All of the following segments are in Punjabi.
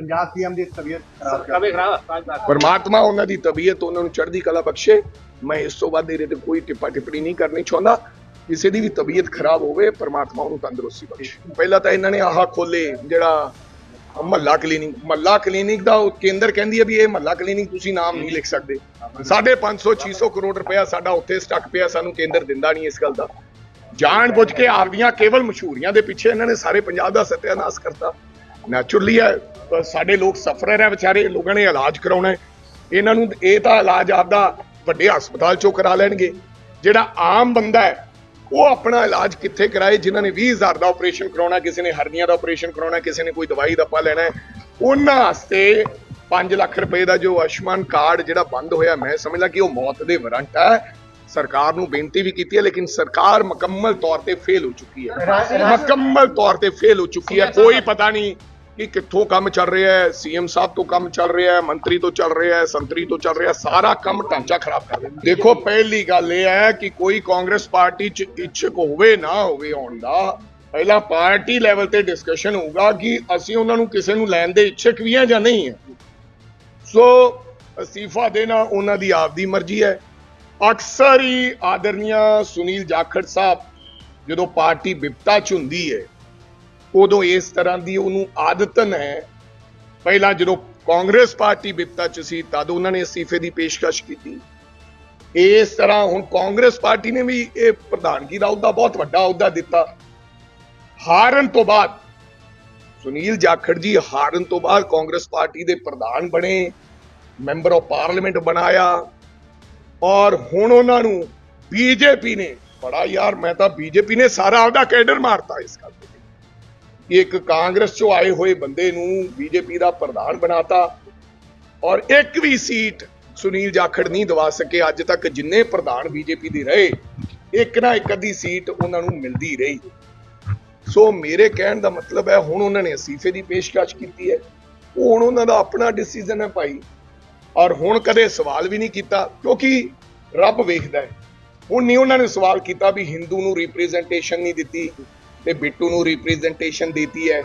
ਪੰਜਾਬ ਸੀਐਮ ਦੀ ਤਬੀਅਤ ਖਰਾਬ ਕਰ ਖਰਾਬ ਹਸਪਤਾਲ ਪਰਮਾਤਮਾ ਉਹਨਾਂ ਦੀ ਤਬੀਅਤ ਉਹਨਾਂ ਨੂੰ ਚੜ੍ਹਦੀ ਕਲਾ ਬਖਸ਼ੇ। ਮੈਂ ਇਸ ਤੋਂ ਬਾਅਦ ਇਹਦੇ ਤੇ ਕੋਈ ਟਿੱਪਾ ਟਿੱਪਣੀ ਨਹੀਂ ਕਰਨੀ ਚਾਹੁੰਦਾ। ਕਿਸੇ ਦੀ ਵੀ ਤਬੀਅਤ ਖਰਾਬ ਹੋਵੇ ਪਰਮਾਤਮਾ ਉਹਨੂੰ ਤੰਦਰੁਸਤੀ ਬਖਸ਼ੇ। ਪਹਿਲਾਂ ਤਾਂ ਇਹਨਾਂ ਨੇ ਆਹ ਖੋਲੇ ਜਿਹੜਾ ਮਹੱਲਾ ਕਲੀਨਿਕ ਮਹੱਲਾ ਕਲੀਨਿਕ ਦਾ ਉਹ ਕੇਂਦਰ ਕਹਿੰਦੀ ਹੈ ਵੀ ਇਹ ਮਹੱਲਾ ਕਲੀਨਿਕ ਤੁਸੀਂ ਨਾਮ ਨਹੀਂ ਲਿਖ ਸਕਦੇ। 550 600 ਕਰੋੜ ਰੁਪਇਆ ਸਾਡਾ ਉੱਥੇ ਸਟਕ ਪਿਆ ਸਾਨੂੰ ਕੇਂਦਰ ਦਿੰਦਾ ਨਹੀਂ ਇਸ ਗੱਲ ਦਾ। ਜਾਣ ਬੁੱਝ ਕੇ ਆਪਦੀਆਂ ਕੇਵਲ ਮਸ਼ਹੂਰੀਆਂ ਦੇ ਪਿੱਛੇ ਇਹਨਾਂ ਨੇ ਸਾਰੇ ਪੰਜਾਬ ਦਾ ਸਤਿਆਨਾਸ਼ ਕਰਤਾ। ਨੈਚੁਰਲੀ ਹੈ ਸਾਡੇ ਲੋਕ ਸਫਰਰ ਹੈ ਵਿਚਾਰੇ ਲੋਕਾਂ ਨੇ ਇਲਾਜ ਕਰਾਉਣਾ ਇਹਨਾਂ ਨੂੰ ਇਹ ਤਾਂ ਇਲਾਜ ਆਪਦਾ ਵੱਡੇ ਹਸਪਤਾਲ ਚੋਂ ਕਰਾ ਲੈਣਗੇ। ਜਿਹੜਾ ਆਮ ਬੰਦਾ ਹੈ ਉਹ ਆਪਣਾ ਇਲਾਜ ਕਿੱਥੇ ਕਰਾਏ ਜਿਨ੍ਹਾਂ ਨੇ 20000 ਦਾ ਆਪਰੇਸ਼ਨ ਕਰਾਉਣਾ ਕਿਸੇ ਨੇ ਹਰਨੀਆਂ ਦਾ ਆਪਰੇਸ਼ਨ ਕਰਾਉਣਾ ਕਿਸੇ ਨੇ ਕੋਈ ਦਵਾਈ ਦੱਪਾ ਲੈਣਾ ਹੈ ਉਹਨਾਂ ਵਾਸਤੇ 5 ਲੱਖ ਰੁਪਏ ਦਾ ਜੋ ਆਯੁਸ਼ਮਾਨ ਕਾਰਡ ਜਿਹੜਾ ਬੰਦ ਹੋਇਆ ਮੈਂ ਸਮਝਦਾ ਕਿ ਉਹ ਮੌਤ ਦੇ ਵਾਰੰਟ ਹੈ। ਸਰਕਾਰ ਨੂੰ ਬੇਨਤੀ ਵੀ ਕੀਤੀ ਹੈ ਲੇਕਿਨ ਸਰਕਾਰ ਮੁਕੰਮਲ ਤੌਰ ਤੇ ਫੇਲ ਹੋ ਚੁੱਕੀ ਹੈ। ਮੁਕੰਮਲ ਤੌਰ ਤੇ ਫੇਲ ਹੋ ਚੁੱਕੀ ਹੈ ਕੋਈ ਪਤਾ ਨਹੀਂ ਕਿ ਕਿੱਥੋਂ ਕੰਮ ਚੱਲ ਰਿਹਾ ਹੈ, ਸੀਐਮ ਸਾਹਿਬ ਤੋਂ ਕੰਮ ਚੱਲ ਰਿਹਾ ਹੈ, ਮੰਤਰੀ ਤੋਂ ਚੱਲ ਰਿਹਾ ਹੈ, ਸੰਤਰੀ ਤੋਂ ਚੱਲ ਰਿਹਾ ਸਾਰਾ ਕੰਮ ਢਾਂਚਾ ਖਰਾਬ ਕਰ ਰਿਹਾ। ਦੇਖੋ, ਪਹਿਲੀ ਗੱਲ ਇਹ ਹੈ ਕਿ ਕੋਈ ਕਾਂਗਰਸ ਪਾਰਟੀ ਚ ਇੱਛਕ ਹੋਵੇ ਨਾ ਹੋਵੇ ਆਉਣ ਦਾ, ਪਹਿਲਾਂ ਪਾਰਟੀ ਲੈਵਲ ਤੇ ਡਿਸਕਸ਼ਨ ਹੋਊਗਾ ਕਿ ਅਸੀਂ ਉਹਨਾਂ ਨੂੰ ਕਿਸੇ ਨੂੰ ਲੈਣ ਦੇ ਇੱਛਕ ਵੀ ਹਾਂ ਜਾਂ ਨਹੀਂ ਹੈ। ਸੋ ਅਸਤੀਫਾ ਦੇਣਾ ਉਹਨਾਂ ਦੀ ਆਪਦੀ ਮਰਜ਼ੀ ਹੈ। ਅਕਸਰ ਹੀ ਆਦਰਨੀਆ ਸੁਨੀਲ ਜਾਖੜ ਸਾਹਿਬ ਜਦੋਂ ਪਾਰਟੀ ਵਿਪਤਾ ਚ ਹੁੰਦੀ ਹੈ ਉਦੋਂ ਇਸ ਤਰ੍ਹਾਂ ਦੀ ਉਹਨੂੰ ਆਦਤਨ ਹੈ। ਪਹਿਲਾਂ ਜਦੋਂ ਕਾਂਗਰਸ ਪਾਰਟੀ ਵਿਪਤਾ ਚ ਸੀ, ਤਦ ਉਹਨਾਂ ਨੇ ਅਸਤੀਫੇ ਦੀ ਪੇਸ਼ਕਸ਼ ਕੀਤੀ। ਇਸ ਤਰ੍ਹਾਂ ਹੁਣ ਕਾਂਗਰਸ ਪਾਰਟੀ ਨੇ ਵੀ ਇਹ ਪ੍ਰਧਾਨਗੀ ਦਾ ਅਹੁਦਾ ਬਹੁਤ ਵੱਡਾ ਅਹੁਦਾ ਦਿੱਤਾ। ਹਾਰਨ ਤੋਂ ਬਾਅਦ, ਸੁਨੀਲ ਜਾਖੜ ਜੀ ਹਾਰਨ ਤੋਂ ਬਾਅਦ ਕਾਂਗਰਸ ਪਾਰਟੀ ਦੇ ਪ੍ਰਧਾਨ ਬਣੇ, ਮੈਂਬਰ ਆਫ ਪਾਰਲੀਮੈਂਟ ਬਣਾਇਆ। ਔਰ ਹੁਣ ਉਹਨਾਂ ਨੂੰ ਬੀਜੇਪੀ ਨੇ, ਬੜਾ ਯਾਰ ਮੈਂ ਤਾਂ ਬੀਜੇਪੀ ਨੇ ਸਾਰਾ ਆਪਦਾ ਕੈਡਰ ਮਾਰਤਾ ਇਸ ਗੱਲ ਤੇ। ਕਿ ਇੱਕ ਕਾਂਗਰਸ ਚੋਂ ਆਏ ਹੋਏ ਬੰਦੇ ਨੂੰ ਬੀਜੇਪੀ ਦਾ ਪ੍ਰਧਾਨ ਬਣਾਤਾ ਔਰ ਇੱਕ ਵੀ ਸੀਟ ਸੁਨੀਲ ਜਾਖੜ ਨਹੀਂ ਦਵਾ ਸਕੇ, ਅੱਜ ਤੱਕ ਜਿੰਨੇ ਪ੍ਰਧਾਨ ਬੀਜੇਪੀ ਦੇ ਰਹੇ, ਇੱਕ ਨਾ ਇੱਕ ਅੱਧੀ ਸੀਟ ਉਹਨਾਂ ਨੂੰ ਮਿਲਦੀ ਰਹੀ। ਸੋ ਮੇਰੇ ਕਹਿਣ ਦਾ ਮਤਲਬ ਹੈ, ਹੁਣ ਉਹਨਾਂ ਨੇ ਅਸੀਫੇ ਦੀ ਪੇਸ਼ਕਸ਼ ਕੀਤੀ ਹੈ। ਉਹ ਹੁਣ ਉਹਨਾਂ ਦਾ ਆਪਣਾ ਡਿਸੀਜਨ ਹੈ ਭਾਈ। ਔਰ ਹੁਣ ਕਦੇ ਸਵਾਲ ਵੀ ਨਹੀਂ ਕੀਤਾ, ਕਿਉਂਕਿ ਰੱਬ ਵੇਖਦਾ ਹੈ। ਹੁਣ ਨਹੀਂ ਉਹਨਾਂ ਨੇ ਸਵਾਲ ਕੀਤਾ ਵੀ ਹਿੰਦੂ ਨੂੰ ਰਿਪਰੈਜ਼ੈਂਟੇਸ਼ਨ ਨਹੀਂ ਦਿੱਤੀ। ਤੇ ਬਿੱਟੂ ਨੂੰ ਰਿਪਰੈਜ਼ੈਂਟੇਸ਼ਨ ਦਿੱਤੀ ਹੈ।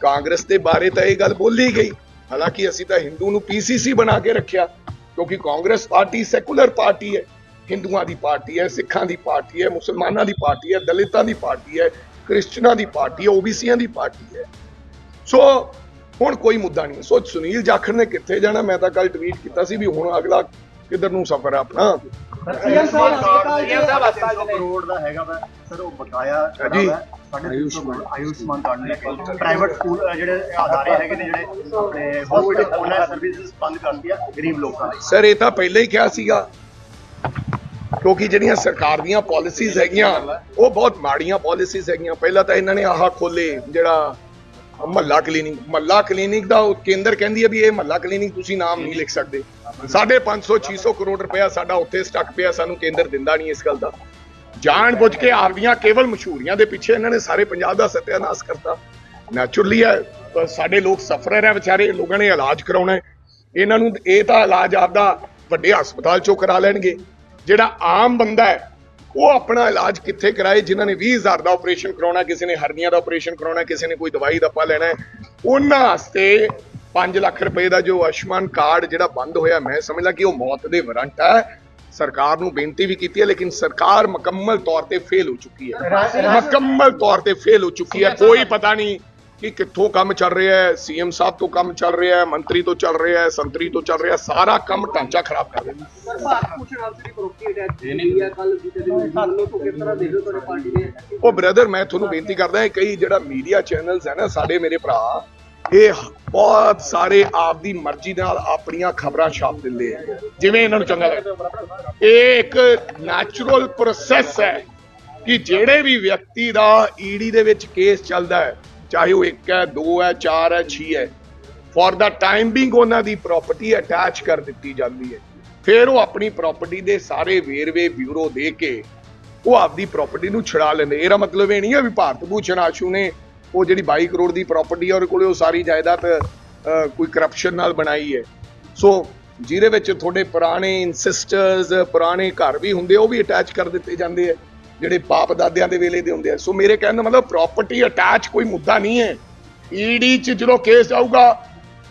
ਕਾਂਗਰਸ ਦੇ ਬਾਰੇ ਤਾਂ ਇਹ ਗੱਲ ਬੋਲੀ ਗਈ। ਹਾਲਾਂਕਿ ਅਸੀਂ ਤਾਂ ਹਿੰਦੂ ਨੂੰ ਪੀਸੀਸੀ ਬਣਾ ਕੇ ਰੱਖਿਆ, ਕਿਉਂਕਿ ਕਾਂਗਰਸ ਪਾਰਟੀ ਸੈਕੂਲਰ ਪਾਰਟੀ ਹੈ। ਹਿੰਦੂਆਂ ਦੀ ਪਾਰਟੀ ਹੈ, ਸਿੱਖਾਂ ਦੀ ਪਾਰਟੀ ਹੈ, ਮੁਸਲਮਾਨਾਂ ਦੀ ਪਾਰਟੀ ਹੈ, ਦਲਿਤਾਂ ਦੀ ਪਾਰਟੀ ਹੈ, ਕ੍ਰਿਸਚਨਾਂ ਦੀ ਪਾਰਟੀ ਹੈ ਓਬੀਸੀਆਂ ਦੀ ਪਾਰਟੀ ਹੈ। ਸੋ ਹੁਣ ਕੋਈ ਮੁੱਦਾ ਨਹੀਂ। ਸੋ ਸੁਨੀਲ ਜਾਖੜ ਨੇ ਕਿੱਥੇ ਜਾਣਾ? ਮੈਂ ਤਾਂ ਕੱਲ ਟਵੀਟ ਕੀਤਾ ਸੀ ਵੀ ਹੁਣ ਅਗਲਾ ਕਿੱਧਰ ਨੂੰ ਸਫ਼ਰ ਹੈ ਆਪਣਾ? ਸੀਐਮ ਸਾਹਿਬ ਹਸਪਤਾਲ ਸੀਐਮ ਚ- ਸਾਹਿਬ ਹਸਪਤਾਲ ਚ ਕਰੋੜ ਦਾ ਹੈਗਾ ਵਾ। ਸਰ ਉਹ ਬਕਾਇਆ ਜੀ। ਸਾਡੇ ਆਯੁਸ਼ਮਾਨ ਆਯੁਸ਼ਮਾਨ ਕਾਰਡ ਨੇ ਪ੍ਰਾਈਵੇਟ ਸਕੂਲ ਅ, ਜਿਹੜੇ ਅਦਾਰੇ ਹੈਗੇ ਨੇ ਜਿਹੜੇ ਆਪਣੇ ਹਸਪੀਟਲ ਉਹਨਾਂ ਸਰਵਿਸਿਜ਼ ਬੰਦ ਕਰਦੀ ਆ ਗਰੀਬ ਲੋਕਾਂ ਲਈ। ਸਰ ਇਹ ਤਾਂ ਪਹਿਲਾਂ ਹੀ ਕਿਹਾ ਸੀਗਾ। ਕਿਉਂਕਿ ਜਿਹੜੀਆਂ ਸਰਕਾਰ ਦੀਆਂ ਪਾਲਿਸੀਜ਼ ਹੈਗੀਆਂ ਉਹ ਬਹੁਤ ਮਾੜੀਆਂ ਪਾਲਿਸੀਜ਼ ਹੈਗੀਆਂ। ਪਹਿਲਾਂ ਤਾਂ ਇਹਨਾਂ ਨੇ ਆਹ ਖੋਲੇ ਜਿਹੜਾ ਮਹੱਲਾ ਕਲੀਨਿਕ ਮਹੱਲਾ ਕਲੀਨਿਕ ਦਾ ਕੇਂਦਰ ਕਹਿੰਦੀ ਹੈ ਵੀ ਇਹ ਮਹੱਲਾ ਕਲੀਨਿਕ ਤੁਸੀਂ ਨਾਮ ਨਹੀਂ ਲਿਖ ਸਕਦੇ। 550 600 ਕਰੋੜ ਰੁਪਇਆ ਸਾਡਾ ਉੱਥੇ ਸਟਕ ਪਿਆ, ਸਾਨੂੰ ਕੇਂਦਰ ਦਿੰਦਾ ਨਹੀਂ ਇਸ ਗੱਲ ਦਾ। ਜਾਣ ਬੁੱਝ ਕੇ ਆਪਦੀਆਂ ਕੇਵਲ ਮਸ਼ਹੂਰੀਆਂ ਦੇ ਪਿੱਛੇ ਇਹਨਾਂ ਨੇ ਸਾਰੇ ਪੰਜਾਬ ਦਾ ਸਤਿਆਨਾਸ਼ ਕਰਤਾ। ਨੈਚੁਰਲੀ ਹੈ ਸਾਡੇ ਲੋਕ ਸਫਰਰ ਹੈ ਵਿਚਾਰੇ, ਲੋਕਾਂ ਨੇ ਇਲਾਜ ਕਰਾਉਣਾ ਇਹਨਾਂ ਨੂੰ ਇਹ ਤਾਂ ਇਲਾਜ ਆਪਦਾ ਵੱਡੇ ਹਸਪਤਾਲ ਚੋਂ ਕਰਾ ਲੈਣਗੇ। ਜਿਹੜਾ ਆਮ ਬੰਦਾ ਹੈ, ਉਹ ਆਪਣਾ ਇਲਾਜ ਕਿੱਥੇ ਕਰਾਏ, ਜਿਨ੍ਹਾਂ ਨੇ 20000 ਦਾ ਆਪਰੇਸ਼ਨ ਕਰਾਉਣਾ, ਕਿਸੇ ਨੇ ਹਰਨੀਆਂ ਦਾ ਆਪਰੇਸ਼ਨ ਕਰਾਉਣਾ, ਕਿਸੇ ਨੇ ਕੋਈ ਦਵਾਈ ਦਾ ਪਾ ਲੈਣਾ ਉਹਨਾਂ ਵਾਸਤੇ 5 ਲੱਖ ਰੁਪਏ ਦਾ ਜੋ ਆਯੁਸ਼ਮਾਨ ਕਾਰਡ ਜਿਹੜਾ ਬੰਦ ਹੋਇਆ ਮੈਂ ਸਮਝਦਾ ਕਿ ਉਹ ਮੌਤ ਦੇ ਵਾਰੰਟ ਹੈ। ਸਰਕਾਰ ਨੂੰ ਬੇਨਤੀ ਵੀ ਕੀਤੀ ਹੈ ਲੇਕਿਨ ਸਰਕਾਰ ਮੁਕੰਮਲ ਤੌਰ ਤੇ ਫੇਲ ਹੋ ਚੁੱਕੀ ਹੈ। ਮੁਕੰਮਲ ਤੌਰ ਤੇ ਫੇਲ ਹੋ ਚੁੱਕੀ ਹੈ। ਕੋਈ ਪਤਾ ਨਹੀਂ ਕਿ ਕਿੱਥੋਂ ਕੰਮ ਚੱਲ ਰਿਹਾ ਹੈ ਸੀਐਮ ਸਾਹਿਬ ਤੋਂ ਕੰਮ ਚੱਲ ਰਿਹਾ ਹੈ ਮੰਤਰੀ ਤੋਂ ਚੱਲ ਰਿਹਾ ਹੈ ਸੰਤਰੀ ਤੋਂ ਚੱਲ ਰਿਹਾ ਸਾਰਾ ਕੰਮ ਢਾਂਚਾ ਖਰਾਬ ਕਰ ਭਾਰਤ ਕੀਤੀ ਹੈ। ਕੱਲ ਜਿੱਤੇ ਦਿਨ ਵੱਲੋਂ ਤੋਂ ਕਿਸ ਤਰ੍ਹਾਂ ਦੇਖੋ ਤੁਹਾਡੀ ਪਾਰਟੀ ਨੇ ਉਹ ਬ੍ਰਦਰ ਮੈਂ ਤੁਹਾਨੂੰ ਬੇਨਤੀ ਕਰਦਾ ਹਾਂ ਕਈ ਜਿਹੜਾ ਮੀਡੀਆ ਚੈਨਲਸ ਹੈ ਨਾ ਸਾਡੇ ਮੇਰੇ ਭਰਾ ਇਹ ਬਹੁਤ ਸਾਰੇ ਆਪ ਦੀ ਮਰਜ਼ੀ ਨਾਲ ਆਪਣੀਆਂ ਖਬਰਾਂ ਛਾਪ ਦਿੰਦੇ ਆ। ਜਿਵੇਂ ਇਹਨਾਂ ਨੂੰ ਚੰਗਾ ਲੱਗਦਾ। ਇਹ ਇੱਕ ਨੈਚੁਰਲ ਪ੍ਰੋਸੈਸ ਹੈ ਕਿ ਜਿਹੜੇ ਵੀ ਵਿਅਕਤੀ ਦਾ ਈਡੀ ਦੇ ਵਿੱਚ ਕੇਸ ਚੱਲਦਾ ਹੈ, ਚਾਹੇ ਉਹ ਇੱਕ ਹੈ, ਦੋ ਹੈ, ਚਾਰ ਹੈ 6 ਹੈ ਫॉर ਦਾ ਟਾਈਮ ਬਿੰਗ ਉਹਨਾਂ ਦੀ ਪ੍ਰਾਪਰਟੀ ਅਟੈਚ ਕਰ ਦਿੱਤੀ ਜਾਂਦੀ ਹੈ। ਫਿਰ ਉਹ ਆਪਣੀ ਪ੍ਰਾਪਰਟੀ ਦੇ ਸਾਰੇ ਵੇਰਵੇ ਬਿਊਰੋ ਦੇ ਕੇ ਉਹ ਆਪਦੀ ਪ੍ਰਾਪਰਟੀ ਨੂੰ ਛੁਡਾ ਲੈਂਦੇ। ਇਹਦਾ ਮਤਲਬ ਇਹ ਨਹੀਂ ਹੈ ਵੀ ਭਾਰਤ ਭੂਸ਼ਣ ਆਸ਼ੂ ਨੇ ਉਹ ਜਿਹੜੀ 22 ਕਰੋੜ ਦੀ ਪ੍ਰਾਪਰਟੀ ਹੈ ਉਹਦੇ ਕੋਲੇ ਉਹ ਸਾਰੀ ਜਾਇਦਾਦ ਕੋਈ ਕਰਪਸ਼ਨ ਨਾਲ ਬਣਾਈ ਹੈ। ਸੋ ਜਿਹਦੇ ਵਿੱਚ ਤੁਹਾਡੇ ਪੁਰਾਣੇ ਇਨਸਿਸਟਰਸ ਪੁਰਾਣੇ ਘਰ ਵੀ ਹੁੰਦੇ ਉਹ ਵੀ ਅਟੈਚ ਕਰ ਦਿੱਤੇ ਜਾਂਦੇ ਆ, ਜਿਹੜੇ ਬਾਪ ਦਾਦਿਆਂ ਦੇ ਵੇਲੇ ਦੇ ਹੁੰਦੇ ਆ। ਸੋ ਮੇਰੇ ਕਹਿਣ ਦਾ ਮਤਲਬ ਪ੍ਰਾਪਰਟੀ ਅਟੈਚ ਕੋਈ ਮੁੱਦਾ ਨਹੀਂ ਹੈ। ਈਡੀ ਚ ਜਦੋਂ ਕੇਸ ਆਊਗਾ,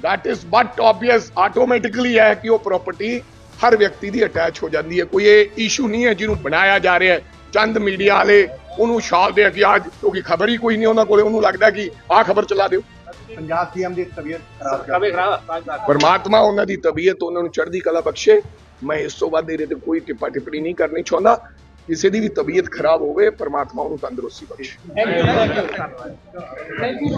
that is but obvious automatically ਹੈ ਕਿ ਉਹ ਪ੍ਰਾਪਰਟੀ ਹਰ ਵਿਅਕਤੀ ਦੀ ਅਟੈਚ ਹੋ ਜਾਂਦੀ ਹੈ। ਕੋਈ ਇਹ ਇਸ਼ੂ ਨਹੀਂ ਹੈ ਜਿਹਨੂੰ ਬਣਾਇਆ ਜਾ ਰਿਹਾ ਹੈ। ਚੰਦ ਮੀਡੀਆ ਵਾਲੇ ਉਹਨੂੰ ਛਾਲਦੇ ਆ ਕਿ ਅੱਜ ਕਿਉਂਕਿ ਖਬਰ ਹੀ ਕੋਈ ਨਹੀਂ ਉਹਨਾਂ ਕੋਲੇ ਉਹਨੂੰ ਲੱਗਦਾ ਕਿ ਆਹ ਖਬਰ ਚਲਾ ਦਿਓ। ਪੰਜਾਬ ਸੀਐਮ ਦੀ ਤਬੀਅਤ ਖਰਾਬ ਖਰਾਬ ਪਰਮਾਤਮਾ ਉਹਨਾਂ ਦੀ ਤਬੀਅਤ ਉਹਨਾਂ ਨੂੰ ਚੜ੍ਹਦੀ ਕਲਾ ਬਖਸ਼ੇ। ਮੈਂ ਇਸ ਤੋਂ ਵੱਧ ਇਹਦੇ ਤੇ ਕੋਈ ਟਿੱਪਾ ਟਿੱਪਣੀ ਨਹੀਂ ਕਰਨੀ ਚਾਹੁੰਦਾ। ਕਿਸੇ ਦੀ ਵੀ ਤਬੀਅਤ ਖਰਾਬ ਹੋਵੇ ਪਰਮਾਤਮਾ ਉਹਨੂੰ ਤੰਦਰੁਸਤੀ ਬਖਸ਼ੇ। Thank you you